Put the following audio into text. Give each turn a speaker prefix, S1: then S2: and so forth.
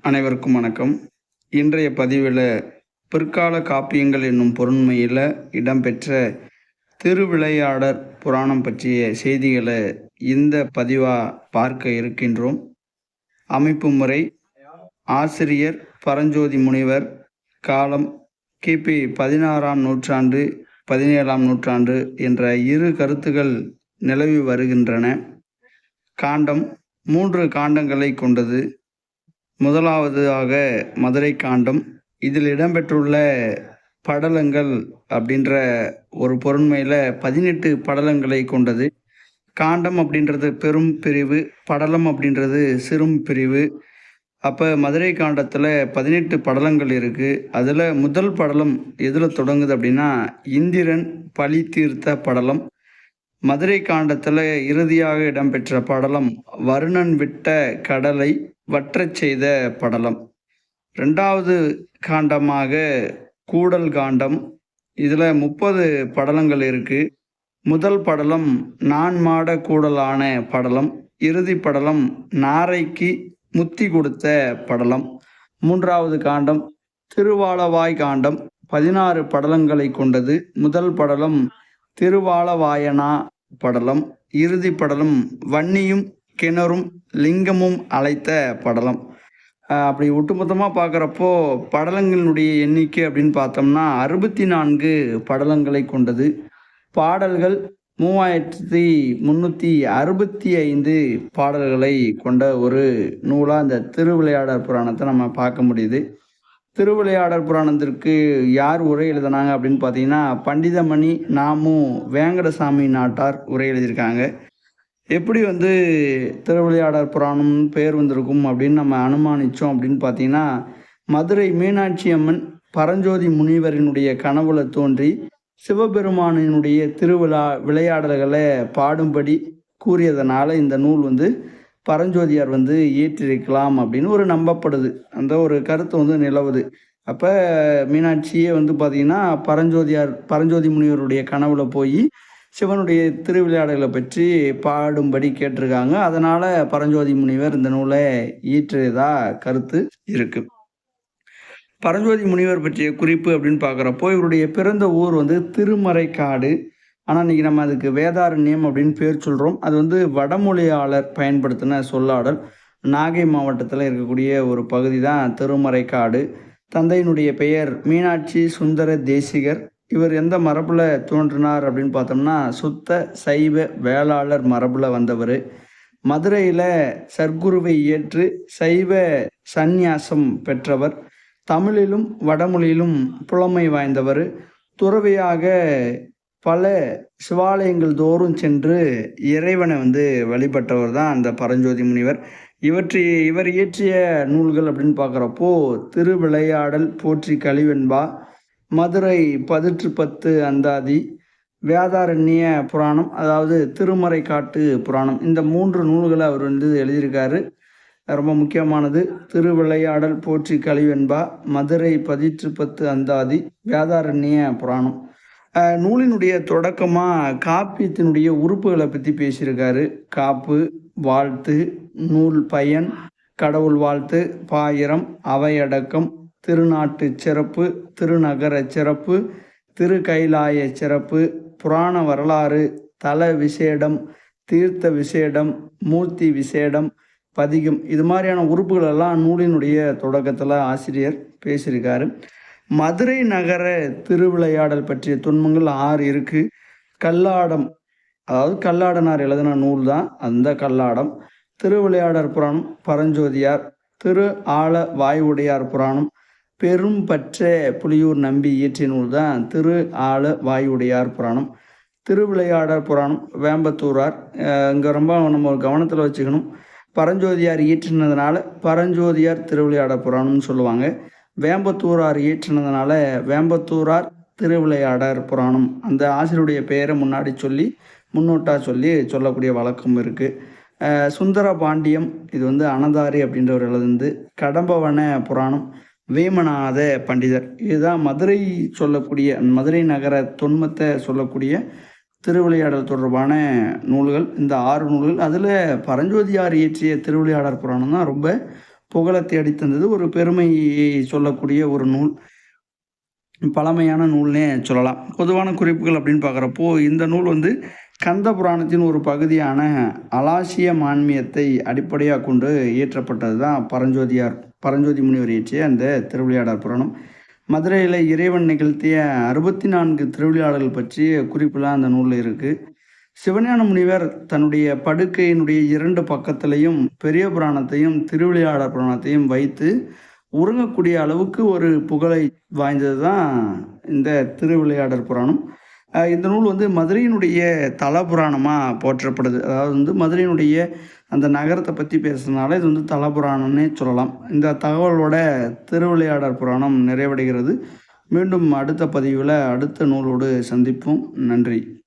S1: அனைவருக்கும் வணக்கம். இன்றைய பதிவில் பிற்கால காப்பியங்கள் என்னும் பொருண்மையில் இடம்பெற்ற திருவிளையாடற் புராணம் பற்றிய செய்திகளை இந்த பதிவாக பார்க்க இருக்கின்றோம். அமைப்பு முறை ஆசிரியர் பரஞ்சோதி முனிவர் காலம் கிபி பதினாறாம் நூற்றாண்டு பதினேழாம் நூற்றாண்டு என்ற இரு கருத்துகள் நிலவி வருகின்றன. காண்டம் மூன்று காண்டங்களை கொண்டது. முதலாவதாக மதுரை காண்டம். இதில் இடம்பெற்றுள்ள படலங்கள் அப்படின்ற ஒரு பொருண்மையில் பதினெட்டு படலங்களை கொண்டது. காண்டம் அப்படின்றது பெரும் பிரிவு படலம் அப்படின்றது சிறும் பிரிவு. அப்போ மதுரை காண்டத்தில் பதினெட்டு படலங்கள் இருக்குது அதில் முதல் படலம் எதில் தொடங்குது அப்படின்னா இந்திரன் பழி தீர்த்த படலம். மதுரை காண்டத்தில் இறுதியாக இடம்பெற்ற படலம் வருணன் விட்ட கடலை. வற்றச் செய்த படலம். ரெண்டாவது காண்டமாக கூடல் காண்டம். இதில் முப்பது படலங்கள் இருக்குது முதல் படலம் நான் மாட கூடலான படலம். இறுதி படலம் நாரைக்கு முத்தி கொடுத்த படலம். மூன்றாவது காண்டம் திருவாளவாய் காண்டம். பதினாறு படலங்களை கொண்டது. முதல் படலம் திருவாளவாயனா படலம். இறுதி படலம் வன்னியும் கிணறும் லிங்கமும் அழைத்த படலம். அப்படி ஒட்டுமொத்தமாக பார்க்குறப்போ படலங்களினுடைய எண்ணிக்கை அப்படின்னு பார்த்தோம்னா அறுபத்தி நான்கு படலங்களை கொண்டது. பாடல்கள் மூவாயிரத்தி முந்நூற்றி அறுபத்தி ஐந்து பாடல்களை கொண்ட ஒரு நூலாக இந்த திருவிளையாடற் புராணத்தை நம்ம பார்க்க முடியுது. திருவிளையாடற் புராணத்திற்கு யார் உரை எழுதினாங்க அப்படின்னு பார்த்தீங்கன்னா பண்டிதமணி நாமும் வேங்கடசாமி நாட்டார் உரை எழுதியிருக்காங்க. எப்படி வந்து திருவிளையாடற் புராணம் பெயர் வந்திருக்கும் அப்படின்னு நம்ம அனுமானித்தோம் அப்படின்னு பார்த்தீங்கன்னா மதுரை மீனாட்சி அம்மன் பரஞ்சோதி முனிவரினுடைய கனவுல தோன்றி சிவபெருமானினுடைய திருவிழா விளையாடல்களை பாடும்படி கூறியதனால இந்த நூல் வந்து பரஞ்சோதியார் வந்து இயற்றிருக்கலாம் அப்படின்னு ஒரு நம்பப்படுது. அந்த ஒரு கருத்து வந்து நிலவுது. அப்போ மீனாட்சியே வந்து பார்த்திங்கன்னா பரஞ்சோதியார் பரஞ்சோதி முனிவருடைய கனவுல போய் சிவனுடைய திருவிளையாடல்களை பற்றி பாடும்படி கேட்டிருக்காங்க. அதனால் பரஞ்சோதி முனிவர் இந்த நூலை ஈற்றியதாக கருத்து இருக்குது பரஞ்சோதி முனிவர் பற்றிய குறிப்பு அப்படின்னு பார்க்குறப்போ இவருடைய பிறந்த ஊர் வந்து திருமறைக்காடு. ஆனால் இன்றைக்கி நம்ம அதுக்கு வேதாரண்யம் அப்படின்னு பேர் சொல்கிறோம் அது வந்து வடமொழியாளர் பயன்படுத்தின சொல்லாடல். நாகை மாவட்டத்தில் இருக்கக்கூடிய ஒரு பகுதி தான் திருமறைக்காடு. தந்தையினுடைய பெயர் மீனாட்சி சுந்தர தேசிகர். இவர் எந்த மரபில் தோன்றினார் அப்படின்னு பார்த்தோம்னா சுத்த சைவ வேளாளர் மரபில் வந்தவர். மதுரையில் சர்க்குருவை ஏற்று சைவ சந்நியாசம் பெற்றவர். தமிழிலும் வடமொழியிலும் புலமை வாய்ந்தவர். துறவியாக பல சிவாலயங்கள் தோறும் சென்று இறைவனை வந்து வழிபட்டவர் தான் அந்த பரஞ்சோதி முனிவர். இவற்றை இவர் இயற்றிய நூல்கள் அப்படின்னு பார்க்குறப்போ திருவிளையாடல் போற்றி கழிவெண்பா மதுரை பதிற்று பத்து அந்தாதி வேதாரண்ய புராணம் அதாவது திருமறை காட்டு புராணம். இந்த மூன்று நூல்களை அவர் வந்து எழுதியிருக்காரு. ரொம்ப முக்கியமானது. திருவிளையாடல் போற்றி கழிவென்பா மதுரை பதிற்று பத்து அந்தாதி வேதாரண்ய புராணம். நூலினுடைய தொடக்கமாக காப்பியத்தினுடைய உறுப்புகளை பற்றி பேசியிருக்காரு. காப்பு வாழ்த்து நூல் பயன் கடவுள் வாழ்த்து பாயிரம் அவையடக்கம் திருநாட்டு சிறப்பு திருநகர சிறப்பு திருக்கைலாய சிறப்பு புராண வரலாறு தல விசேடம் தீர்த்த விசேடம் மூர்த்தி விசேடம் பதிகம். இது மாதிரியான உறுப்புகளெல்லாம் நூலினுடைய தொடக்கத்தில் ஆசிரியர் பேசியிருக்காரு. மதுரை நகர திருவிளையாடல் பற்றிய துன்பங்கள் ஆறு இருக்குது கல்லாடம் அதாவது கல்லாடனார் எழுதின நூல் தான் அந்த கல்லாடம். திருவிளையாடற் புராணம் பரஞ்சோதியார் திரு ஆழ வாயுடையார் புராணம் பெரும் பற்ற புலியூர் நம்பி இயற்றிய நூல் தான் திரு ஆழ வாயுடையார் புராணம். திருவிளையாடர் புராணம் வேம்பத்தூரார். இங்கே ரொம்ப நம்ம கவனத்தில் வச்சுக்கணும். பரஞ்சோதியார் இயற்றினதுனால பரஞ்சோதியார் திருவிளையாடர் புராணம்னு சொல்லுவாங்க. வேம்பத்தூரார் இயற்றினதுனால வேம்பத்தூரார் திருவிளையாடர் புராணம். அந்த ஆசிரியருடைய பெயரை முன்னாடி சொல்லி முன்னோட்டாக சொல்லி சொல்லக்கூடிய வழக்கம் இருக்குது சுந்தர பாண்டியம் இது வந்து அனதாரி அப்படின்றவர் எழுதுந்து கடம்பவன புராணம் வேமநாத பண்டிதர். இதுதான் மதுரை சொல்லக்கூடிய மதுரை நகர தொன்மத்தை சொல்லக்கூடிய திருவிளையாடல் தொடர்பான நூல்கள். இந்த ஆறு நூல்கள் அதில் பரஞ்சோதியார் இயற்றிய திருவிளையாடற் புராணம் தான் ரொம்ப புகழ தேடி தந்தது. ஒரு பெருமையை சொல்லக்கூடிய ஒரு நூல். பழமையான நூல்னே சொல்லலாம். பொதுவான குறிப்புகள் அப்படின்னு பார்க்குறப்போ இந்த நூல் வந்து கந்த புராணத்தின் ஒரு பகுதியான அலாசிய மான்மியத்தை அடிப்படையாக கொண்டு இயற்றப்பட்டது தான் பரஞ்சோதியார். பரஞ்சோதி முனிவர் இயற்றிய அந்த திருவிளையாடல் புராணம். மதுரையில் இறைவன் நிகழ்த்திய அறுபத்தி நான்கு திருவிளையாடல்கள் பற்றிய குறிப்பெல்லாம் அந்த நூலில் இருக்குது சிவஞான முனிவர் தன்னுடைய படுக்கையினுடைய இரண்டு பக்கத்திலையும் பெரிய புராணத்தையும் திருவிளையாடல் புராணத்தையும் வைத்து உறங்கக்கூடிய அளவுக்கு ஒரு புகழை வாய்ந்தது தான் இந்த திருவிளையாடல் புராணம். இந்த நூல் வந்து மதுரையினுடைய தல புராணமாக போற்றப்படுது. அதாவது வந்து மதுரையினுடைய அந்த நகரத்தை பற்றி பேசுறதுனால இது வந்து தல புராணம்னே சொல்லலாம். இந்த தகவலோட திருவிளையாடற் புராணம் நிறைவடைகிறது. மீண்டும் அடுத்த பதிவில் அடுத்த நூலோடு சந்திப்போம். நன்றி.